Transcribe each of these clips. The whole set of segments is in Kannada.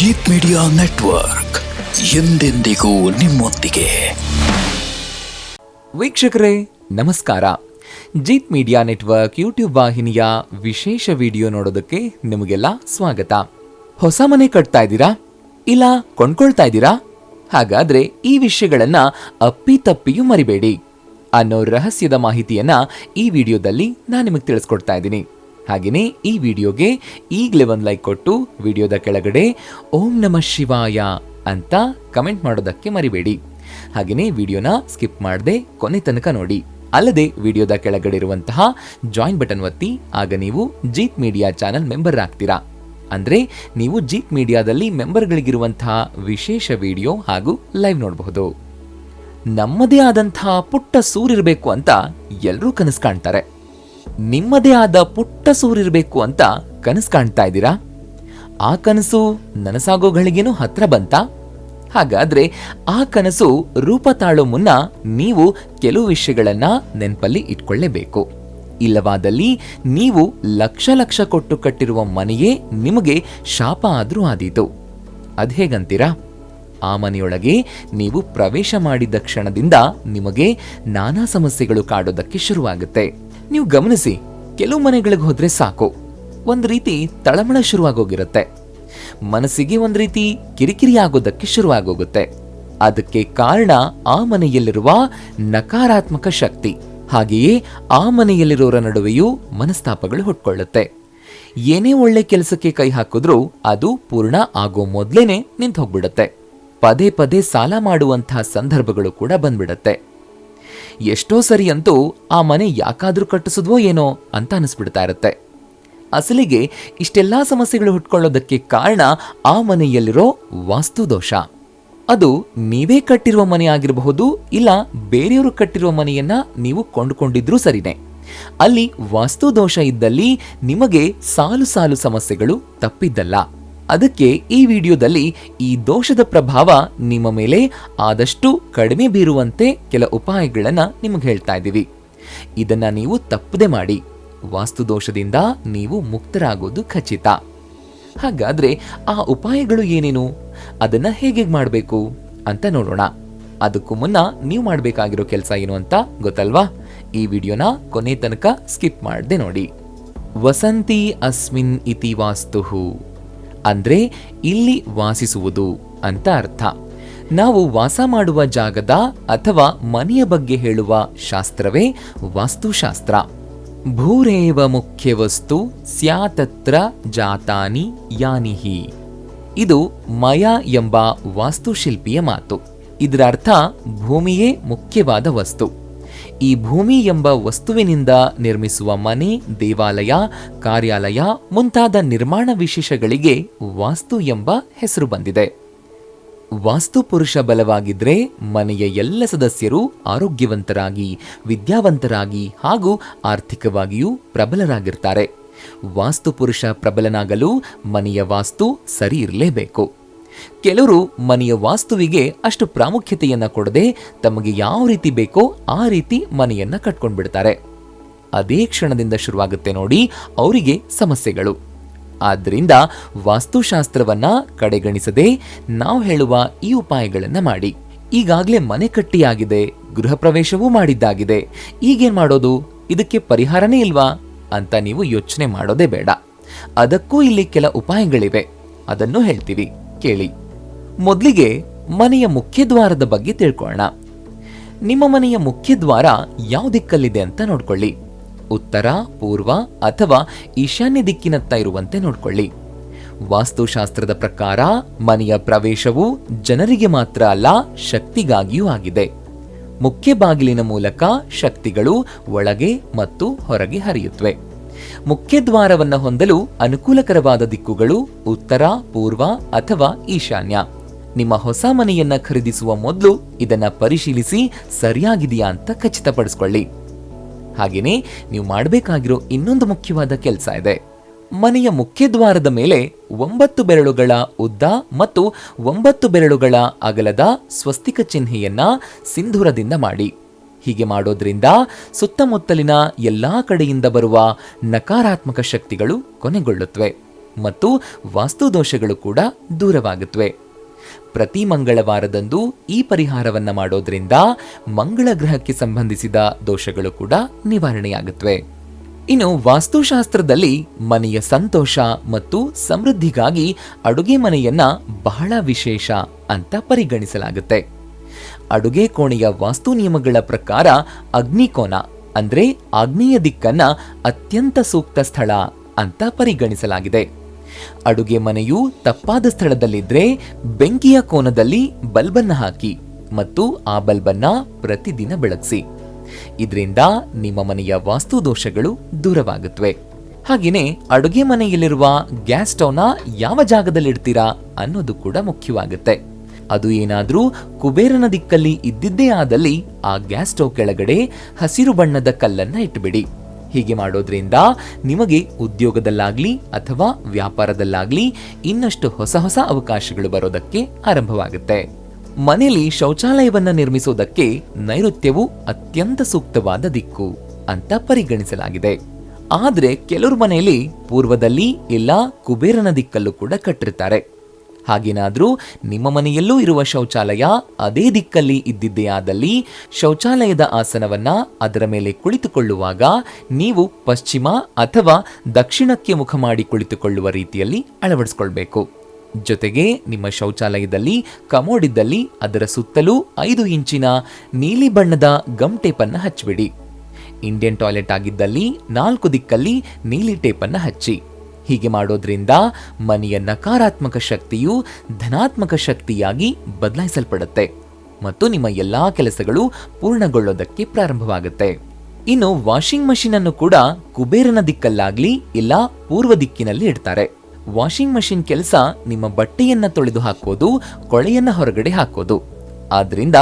ಜೀತ್ ಮೀಡಿಯಾ ನೆಟ್ವರ್ಕ್ ಎಂದೆಂದಿಗೂ ನಿಮ್ಮೊಂದಿಗೆ. ವೀಕ್ಷಕರೇ, ನಮಸ್ಕಾರ. ಜೀತ್ ಮೀಡಿಯಾ ನೆಟ್ವರ್ಕ್ ಯೂಟ್ಯೂಬ್ ವಾಹಿನಿಯ ವಿಶೇಷ ವಿಡಿಯೋ ನೋಡೋದಕ್ಕೆ ನಿಮಗೆಲ್ಲ ಸ್ವಾಗತ. ಹೊಸ ಮನೆ ಕಟ್ತಾ ಇದ್ದೀರಾ? ಇಲ್ಲ, ಕೊಂಡ್ಕೊಳ್ತಾ ಇದ್ದೀರಾ? ಹಾಗಾದ್ರೆ ಈ ವಿಷಯಗಳನ್ನ ಅಪ್ಪಿತಪ್ಪಿಯೂ ಮರಿಬೇಡಿ. ಅನ್ನೋ ರಹಸ್ಯದ ಮಾಹಿತಿಯನ್ನ ಈ ವಿಡಿಯೋದಲ್ಲಿ ನಾನು ನಿಮಗೆ ತಿಳಿಸ್ಕೊಡ್ತಾ ಇದ್ದೀನಿ. ಹಾಗೆಯೇ ಈ ವಿಡಿಯೋಗೆ ಈಗಲೇ ಒಂದು ಲೈಕ್ ಕೊಟ್ಟು ವಿಡಿಯೋದ ಕೆಳಗಡೆ ಓಂ ನಮಃ ಶಿವಾಯ ಅಂತ ಕಮೆಂಟ್ ಮಾಡೋದಕ್ಕೆ ಮರಿಬೇಡಿ. ಹಾಗೆಯೇ ವಿಡಿಯೋನ ಸ್ಕಿಪ್ ಮಾಡದೆ ಕೊನೆ ತನಕ ನೋಡಿ. ಅಲ್ಲದೆ ವಿಡಿಯೋದ ಕೆಳಗಡೆ ಇರುವಂತಹ ಜಾಯಿನ್ ಬಟನ್ ಒತ್ತಿ, ಆಗ ನೀವು ಜೀತ್ ಮೀಡಿಯಾ ಚಾನಲ್ ಮೆಂಬರ್ ಆಗ್ತೀರಾ. ಅಂದರೆ ನೀವು ಜೀತ್ ಮೀಡಿಯಾದಲ್ಲಿ ಮೆಂಬರ್ಗಳಿಗಿರುವಂತಹ ವಿಶೇಷ ವಿಡಿಯೋ ಹಾಗೂ ಲೈವ್ ನೋಡಬಹುದು. ನಮ್ಮದೇ ಆದಂತಹ ಪುಟ್ಟ ಸೂರಿರಬೇಕು ಅಂತ ಎಲ್ಲರೂ ಕನಸು ಕಾಣ್ತಾರೆ. ನಿಮ್ಮದೇ ಆದ ಪುಟ್ಟ ಸೂರಿರಬೇಕು ಅಂತ ಕನಸು ಕಾಣ್ತಾ ಇದ್ದೀರಾ? ಆ ಕನಸು ನನಸಾಗೋ ಗಳಿಗೇನು ಹತ್ರ ಬಂತಾ? ಹಾಗಾದ್ರೆ ಆ ಕನಸು ರೂಪ ತಾಳೋ ಮುನ್ನ ನೀವು ಕೆಲವು ವಿಷಯಗಳನ್ನ ನೆನಪಲ್ಲಿ ಇಟ್ಕೊಳ್ಳೇಬೇಕು. ಇಲ್ಲವಾದಲ್ಲಿ ನೀವು ಲಕ್ಷ ಲಕ್ಷ ಕೊಟ್ಟು ಕಟ್ಟಿರುವ ಮನೆಯೇ ನಿಮಗೆ ಶಾಪ ಆದ್ರೂ ಆದೀತು. ಅದ್ ಹೇಗಂತೀರಾ? ಆ ಮನೆಯೊಳಗೆ ನೀವು ಪ್ರವೇಶ ಮಾಡಿದ ಕ್ಷಣದಿಂದ ನಿಮಗೆ ನಾನಾ ಸಮಸ್ಯೆಗಳು ಕಾಡೋದಕ್ಕೆ ಶುರುವಾಗುತ್ತೆ. ನೀವು ಗಮನಿಸಿ, ಕೆಲವು ಮನೆಗಳಿಗೆ ಹೋದ್ರೆ ಸಾಕು. ಒಂದು ರೀತಿ ತಳಮಳ ಶುರುವಾಗೋಗಿರುತ್ತೆ. ಮನಸ್ಸಿಗೆ ಒಂದು ರೀತಿ ಕಿರಿಕಿರಿ ಆಗೋದಕ್ಕೆ ಶುರುವಾಗೋಗುತ್ತೆ. ಅದಕ್ಕೆ ಕಾರಣ ಆ ಮನೆಯಲ್ಲಿರುವ ನಕಾರಾತ್ಮಕ ಶಕ್ತಿ. ಹಾಗೆಯೇ ಆ ಮನೆಯಲ್ಲಿರೋರ ನಡುವೆಯೂ ಮನಸ್ತಾಪಗಳು ಹುಟ್ಕೊಳ್ಳುತ್ತೆ. ಏನೇ ಒಳ್ಳೆ ಕೆಲಸಕ್ಕೆ ಕೈ ಹಾಕಿದ್ರೂ ಅದು ಪೂರ್ಣ ಆಗೋ ಮೊದ್ಲೇನೆ ನಿಂತು ಹೋಗ್ಬಿಡುತ್ತೆ ಪದೇ ಪದೇ ಸಾಲ ಮಾಡುವಂತಹ ಸಂದರ್ಭಗಳು ಕೂಡ ಬಂದ್ಬಿಡತ್ತೆ. ಎಷ್ಟೋ ಸರಿ ಅಂತೂ ಆ ಮನೆ ಯಾಕಾದರೂ ಕಟ್ಟಿಸಿದ್ವೋ ಏನೋ ಅಂತ ಅನಿಸ್ಬಿಡ್ತಾ ಇರುತ್ತೆ. ಅಸಲಿಗೆ ಇಷ್ಟೆಲ್ಲ ಸಮಸ್ಯೆಗಳು ಹುಟ್ಕೊಳ್ಳೋದಕ್ಕೆ ಕಾರಣ ಆ ಮನೆಯಲ್ಲಿರೋ ವಾಸ್ತು ದೋಷ ಅದು ನೀವೇ ಕಟ್ಟಿರುವ ಮನೆ ಆಗಿರಬಹುದು ಇಲ್ಲ ಬೇರೆಯವರು ಕಟ್ಟಿರುವ ಮನೆಯನ್ನ ನೀವು ಕೊಂಡುಕೊಂಡಿದ್ರೂ ಸರಿನೇ. ಅಲ್ಲಿ ವಾಸ್ತು ದೋಷ ಇದ್ದಲ್ಲಿ ನಿಮಗೆ ಸಾಲು ಸಾಲು ಸಮಸ್ಯೆಗಳು ತಪ್ಪಿದ್ದಲ್ಲ. ಅದಕ್ಕೆ ಈ ವಿಡಿಯೋದಲ್ಲಿ ಈ ದೋಷದ ಪ್ರಭಾವ ನಿಮ್ಮ ಮೇಲೆ ಆದಷ್ಟು ಕಡಿಮೆ ಬೀರುವಂತೆ ಕೆಲ ಉಪಾಯಗಳನ್ನು ನಿಮಗೆ ಹೇಳ್ತಾ ಇದ್ದೀವಿ. ಇದನ್ನ ನೀವು ತಪ್ಪದೆ ಮಾಡಿ. ವಾಸ್ತು ದೋಷದಿಂದ ನೀವು ಮುಕ್ತರಾಗೋದು ಖಚಿತ. ಹಾಗಾದ್ರೆ ಆ ಉಪಾಯಗಳು ಏನೇನು? ಅದನ್ನ ಹೇಗೆ ಮಾಡಬೇಕು ಅಂತ ನೋಡೋಣ. ಅದಕ್ಕೂ ಮುನ್ನ ನೀವು ಮಾಡಬೇಕಾಗಿರೋ ಕೆಲಸ ಏನು ಅಂತ ಗೊತ್ತಲ್ವಾ? ಈ ವಿಡಿಯೋನ ಕೊನೆ ತನಕ ಸ್ಕಿಪ್ ಮಾಡದೆ ನೋಡಿ. ವಸಂತಿ ಅಸ್ಮಿನ್ ಇತಿ ವಾಸ್ತುಹು. ಅಂದ್ರೆ ಇಲ್ಲಿ ವಾಸಿಸುವುದು ಅಂತ ಅರ್ಥ. ನಾವು ವಾಸ ಮಾಡುವ ಜಾಗದ ಅಥವಾ ಮನೆಯ ಬಗ್ಗೆ ಹೇಳುವ ಶಾಸ್ತ್ರವೇ ವಾಸ್ತುಶಾಸ್ತ್ರ. ಭೂರೇವ ಮುಖ್ಯ ವಸ್ತು ಸ್ಯಾತತ್ರ ಜಾತಾನಿ ಯಾನಿಹಿ. ಇದು ಮಯ ಎಂಬ ವಾಸ್ತುಶಿಲ್ಪಿಯ ಮಾತು. ಇದರ ಅರ್ಥ ಭೂಮಿಯೇ ಮುಖ್ಯವಾದ ವಸ್ತು. ಈ ಭೂಮಿ ಎಂಬ ವಸ್ತುವಿನಿಂದ ನಿರ್ಮಿಸುವ ಮನೆ, ದೇವಾಲಯ, ಕಾರ್ಯಾಲಯ ಮುಂತಾದ ನಿರ್ಮಾಣ ವಿಶೇಷಗಳಿಗೆ ವಾಸ್ತು ಎಂಬ ಹೆಸರು ಬಂದಿದೆ. ವಾಸ್ತು ಪುರುಷ ಬಲವಾಗಿದ್ರೆ ಮನೆಯ ಎಲ್ಲ ಸದಸ್ಯರು ಆರೋಗ್ಯವಂತರಾಗಿ, ವಿದ್ಯಾವಂತರಾಗಿ ಹಾಗೂ ಆರ್ಥಿಕವಾಗಿಯೂ ಪ್ರಬಲರಾಗಿರ್ತಾರೆ. ವಾಸ್ತು ಪುರುಷ ಪ್ರಬಲನಾಗಲು ಮನೆಯ ವಾಸ್ತು ಸರಿ ಇರಲೇಬೇಕು. ಕೆಲವರು ಮನೆಯ ವಾಸ್ತುವಿಗೆ ಅಷ್ಟು ಪ್ರಾಮುಖ್ಯತೆಯನ್ನು ಕೊಡದೆ ತಮಗೆ ಯಾವ ರೀತಿ ಬೇಕೋ ಆ ರೀತಿ ಮನೆಯನ್ನ ಕಟ್ಕೊಂಡ್ಬಿಡ್ತಾರೆ. ಅದೇ ಕ್ಷಣದಿಂದ ಶುರುವಾಗುತ್ತೆ ನೋಡಿ ಅವರಿಗೆ ಸಮಸ್ಯೆಗಳು. ಆದ್ದರಿಂದ ವಾಸ್ತುಶಾಸ್ತ್ರವನ್ನ ಕಡೆಗಣಿಸದೆ ನಾವು ಹೇಳುವ ಈ ಉಪಾಯಗಳನ್ನು ಮಾಡಿ. ಈಗಾಗಲೇ ಮನೆ ಕಟ್ಟಿಯಾಗಿದೆ, ಗೃಹ ಪ್ರವೇಶವೂ ಮಾಡಿದ್ದಾಗಿದೆ. ಈಗೇನು ಮಾಡೋದು? ಇದಕ್ಕೆ ಪರಿಹಾರನೇ ಇಲ್ವಾ? ಅಂತ ನೀವು ಯೋಚನೆ ಮಾಡೋದೇ ಬೇಡ. ಅದಕ್ಕೂ ಇಲ್ಲಿ ಕೆಲ ಉಪಾಯಗಳಿವೆ. ಅದನ್ನು ಹೇಳ್ತೀವಿ. ಕೇಳಿ. ಮೊದಲಿಗೆ ಮನೆಯ ಮುಖ್ಯದ್ವಾರದ ಬಗ್ಗೆ ತಿಳ್ಕೊಳ್ಳೋಣ. ನಿಮ್ಮ ಮನೆಯ ಮುಖ್ಯದ್ವಾರ ಯಾವ ದಿಕ್ಕಲ್ಲಿದೆ ಅಂತ ನೋಡ್ಕೊಳ್ಳಿ. ಉತ್ತರ, ಪೂರ್ವ ಅಥವಾ ಈಶಾನ್ಯ ದಿಕ್ಕಿನತ್ತ ಇರುವಂತೆ ನೋಡ್ಕೊಳ್ಳಿ. ವಾಸ್ತುಶಾಸ್ತ್ರದ ಪ್ರಕಾರ ಮನೆಯ ಪ್ರವೇಶವು ಜನರಿಗೆ ಮಾತ್ರ ಅಲ್ಲ, ಶಕ್ತಿಗಾಗಿಯೂ ಆಗಿದೆ. ಮುಖ್ಯ ಬಾಗಿಲಿನ ಮೂಲಕ ಶಕ್ತಿಗಳು ಒಳಗೆ ಮತ್ತು ಹೊರಗೆ ಹರಿಯುತ್ತವೆ. ಮುಖ್ಯ ದ್ವಾರವನ್ನ ಹೊಂದಲು ಅನುಕೂಲಕರವಾದ ದಿಕ್ಕುಗಳು ಉತ್ತರ, ಪೂರ್ವ ಅಥವಾ ಈಶಾನ್ಯ. ನಿಮ್ಮ ಹೊಸ ಮನೆಯನ್ನ ಖರೀದಿಸುವ ಮೊದಲು ಇದನ್ನ ಪರಿಶೀಲಿಸಿ ಸರಿಯಾಗಿದೆಯಾ ಅಂತ ಖಚಿತಪಡಿಸ್ಕೊಳ್ಳಿ. ಹಾಗೆಯೇ ನೀವು ಮಾಡಬೇಕಾಗಿರೋ ಇನ್ನೊಂದು ಮುಖ್ಯವಾದ ಕೆಲಸ ಇದೆ. ಮನೆಯ ಮುಖ್ಯ ದ್ವಾರದ ಮೇಲೆ ಒಂಬತ್ತು ಬೆರಳುಗಳ ಉದ್ದ ಮತ್ತು ಒಂಬತ್ತು ಬೆರಳುಗಳ ಅಗಲದ ಸ್ವಸ್ತಿಕ ಚಿಹ್ನೆಯನ್ನ ಸಿಂಧೂರದಿಂದ ಮಾಡಿ. ಹೀಗೆ ಮಾಡೋದ್ರಿಂದ ಸುತ್ತಮುತ್ತಲಿನ ಎಲ್ಲಾ ಕಡೆಯಿಂದ ಬರುವ ನಕಾರಾತ್ಮಕ ಶಕ್ತಿಗಳು ಕೊನೆಗೊಳ್ಳುತ್ತವೆ ಮತ್ತು ವಾಸ್ತು ದೋಷಗಳು ಕೂಡ ದೂರವಾಗುತ್ತವೆ. ಪ್ರತಿ ಮಂಗಳವಾರದಂದು ಈ ಪರಿಹಾರವನ್ನು ಮಾಡೋದ್ರಿಂದ ಮಂಗಳ ಗ್ರಹಕ್ಕೆ ಸಂಬಂಧಿಸಿದ ದೋಷಗಳು ಕೂಡ ನಿವಾರಣೆಯಾಗುತ್ತವೆ. ಇನ್ನು ವಾಸ್ತುಶಾಸ್ತ್ರದಲ್ಲಿ ಮನೆಯ ಸಂತೋಷ ಮತ್ತು ಸಮೃದ್ಧಿಗಾಗಿ ಅಡುಗೆ ಮನೆಯನ್ನ ಬಹಳ ವಿಶೇಷ ಅಂತ ಪರಿಗಣಿಸಲಾಗುತ್ತೆ. ಅಡುಗೆ ಕೋಣೆಯ ವಾಸ್ತು ನಿಯಮಗಳ ಪ್ರಕಾರ ಅಗ್ನಿಕೋನ, ಅಂದ್ರೆ ಆಗ್ನೇಯ ದಿಕ್ಕನ್ನ ಅತ್ಯಂತ ಸೂಕ್ತ ಸ್ಥಳ ಅಂತ ಪರಿಗಣಿಸಲಾಗಿದೆ. ಅಡುಗೆ ಮನೆಯು ತಪ್ಪಾದ ಸ್ಥಳದಲ್ಲಿದ್ರೆ ಬೆಂಕಿಯ ಕೋನದಲ್ಲಿ ಬಲ್ಬನ್ನ ಹಾಕಿ ಮತ್ತು ಆ ಬಲ್ಬನ್ನ ಪ್ರತಿದಿನ ಬೆಳಗಿಸಿ. ಇದರಿಂದ ನಿಮ್ಮ ಮನೆಯ ವಾಸ್ತು ದೋಷಗಳು ದೂರವಾಗುತ್ತವೆ ಹಾಗೆಯೇ ಅಡುಗೆ ಮನೆಯಲ್ಲಿರುವ ಗ್ಯಾಸ್ ಸ್ಟವ್ನ ಯಾವ ಜಾಗದಲ್ಲಿ ಇಡ್ತೀರಾ ಅನ್ನೋದು ಕೂಡ ಮುಖ್ಯವಾಗುತ್ತೆ. ಅದು ಏನಾದರೂ ಕುಬೇರನ ದಿಕ್ಕಲ್ಲಿ ಇದ್ದಿದ್ದೇ ಆದಲ್ಲಿ ಆ ಗ್ಯಾಸ್ ಸ್ಟವ್ ಕೆಳಗಡೆ ಹಸಿರು ಬಣ್ಣದ ಕಲ್ಲನ್ನ ಇಟ್ಬಿಡಿ. ಹೀಗೆ ಮಾಡೋದ್ರಿಂದ ನಿಮಗೆ ಉದ್ಯೋಗದಲ್ಲಾಗ್ಲಿ ಅಥವಾ ವ್ಯಾಪಾರದಲ್ಲಾಗ್ಲಿ ಇನ್ನಷ್ಟು ಹೊಸ ಹೊಸ ಅವಕಾಶಗಳು ಬರೋದಕ್ಕೆ ಆರಂಭವಾಗುತ್ತೆ. ಮನೆಯಲ್ಲಿ ಶೌಚಾಲಯವನ್ನ ನಿರ್ಮಿಸೋದಕ್ಕೆ ನೈಋತ್ಯವು ಅತ್ಯಂತ ಸೂಕ್ತವಾದ ದಿಕ್ಕು ಅಂತ ಪರಿಗಣಿಸಲಾಗಿದೆ. ಆದರೆ ಕೆಲವರು ಮನೆಯಲ್ಲಿ ಪೂರ್ವದಲ್ಲಿ ಇಲ್ಲ ಕುಬೇರನ ದಿಕ್ಕಲ್ಲೂ ಕೂಡ ಕಟ್ಟಿರ್ತಾರೆ. ಹಾಗೇನಾದ್ರೂ ನಿಮ್ಮ ಮನೆಯಲ್ಲೂ ಇರುವ ಶೌಚಾಲಯ ಅದೇ ದಿಕ್ಕಲ್ಲಿ ಇದ್ದಿದ್ದೆಯಾದಲ್ಲಿ ಶೌಚಾಲಯದ ಆಸನವನ್ನ ಅದರ ಮೇಲೆ ಕುಳಿತುಕೊಳ್ಳುವಾಗ ನೀವು ಪಶ್ಚಿಮ ಅಥವಾ ದಕ್ಷಿಣಕ್ಕೆ ಮುಖ ಮಾಡಿ ಕುಳಿತುಕೊಳ್ಳುವ ರೀತಿಯಲ್ಲಿ ಅಳವಡಿಸಿಕೊಳ್ಬೇಕು. ಜೊತೆಗೆ ನಿಮ್ಮ ಶೌಚಾಲಯದಲ್ಲಿ ಕಮೋಡಿದ್ದಲ್ಲಿ ಅದರ ಸುತ್ತಲೂ ಐದು ಇಂಚಿನ ನೀಲಿ ಬಣ್ಣದ ಗಮ್ ಟೇಪನ್ನು ಹಚ್ಚಿಬಿಡಿ. ಇಂಡಿಯನ್ ಟಾಯ್ಲೆಟ್ ಆಗಿದ್ದಲ್ಲಿ ನಾಲ್ಕು ದಿಕ್ಕಲ್ಲಿ ನೀಲಿ ಟೇಪನ್ನು ಹಚ್ಚಿ. ಹೀಗೆ ಮಾಡೋದ್ರಿಂದ ಮನೆಯ ನಕಾರಾತ್ಮಕ ಶಕ್ತಿಯು ಧನಾತ್ಮಕ ಶಕ್ತಿಯಾಗಿ ಬದಲಾಯಿಸಲ್ಪಡುತ್ತೆ ಮತ್ತು ನಿಮ್ಮ ಎಲ್ಲ ಕೆಲಸಗಳು ಪೂರ್ಣಗೊಳ್ಳೋದಕ್ಕೆ ಪ್ರಾರಂಭವಾಗುತ್ತೆ. ಇನ್ನು ವಾಷಿಂಗ್ ಮಷಿನ್ ಅನ್ನು ಕೂಡ ಕುಬೇರನ ದಿಕ್ಕಲ್ಲಾಗ್ಲಿ ಇಲ್ಲ ಪೂರ್ವ ದಿಕ್ಕಿನಲ್ಲಿ ಇಡ್ತಾರೆ. ವಾಷಿಂಗ್ ಮಷಿನ್ ಕೆಲಸ ನಿಮ್ಮ ಬಟ್ಟೆಯನ್ನ ತೊಳೆದು ಹಾಕೋದು, ಕೊಳೆಯನ್ನ ಹೊರಗಡೆ ಹಾಕೋದು. ಆದ್ರಿಂದ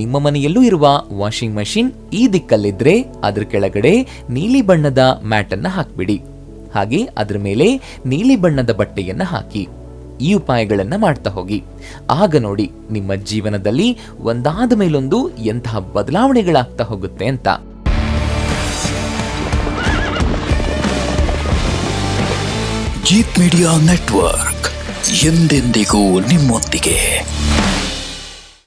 ನಿಮ್ಮ ಮನೆಯಲ್ಲೂ ಇರುವ ವಾಷಿಂಗ್ ಮಷಿನ್ ಈ ದಿಕ್ಕಲ್ಲಿದ್ರೆ ಅದ್ರ ಕೆಳಗಡೆ ನೀಲಿ ಬಣ್ಣದ ಮ್ಯಾಟ್ ಅನ್ನ ಹಾಕ್ಬಿಡಿ. ಹಾಗೆ ಅದರ ಮೇಲೆ ನೀಲಿ ಬಣ್ಣದ ಬಟ್ಟೆಯನ್ನು ಹಾಕಿ, ಈ ಉಪಾಯಗಳನ್ನು ಮಾಡ್ತಾ ಹೋಗಿ. ಆಗ ನೋಡಿ, ನಿಮ್ಮ ಜೀವನದಲ್ಲಿ ಒಂದಾದ ಮೇಲೊಂದು ಎಂತಹ ಬದಲಾವಣೆಗಳಾಗ್ತಾ ಹೋಗುತ್ತೆ ಅಂತ. ಜೀತ್ ಮೀಡಿಯಾ ನೆಟ್ವರ್ಕ್ ಎಂದೆಂದಿಗೂ ನಿಮ್ಮೊಂದಿಗೆ.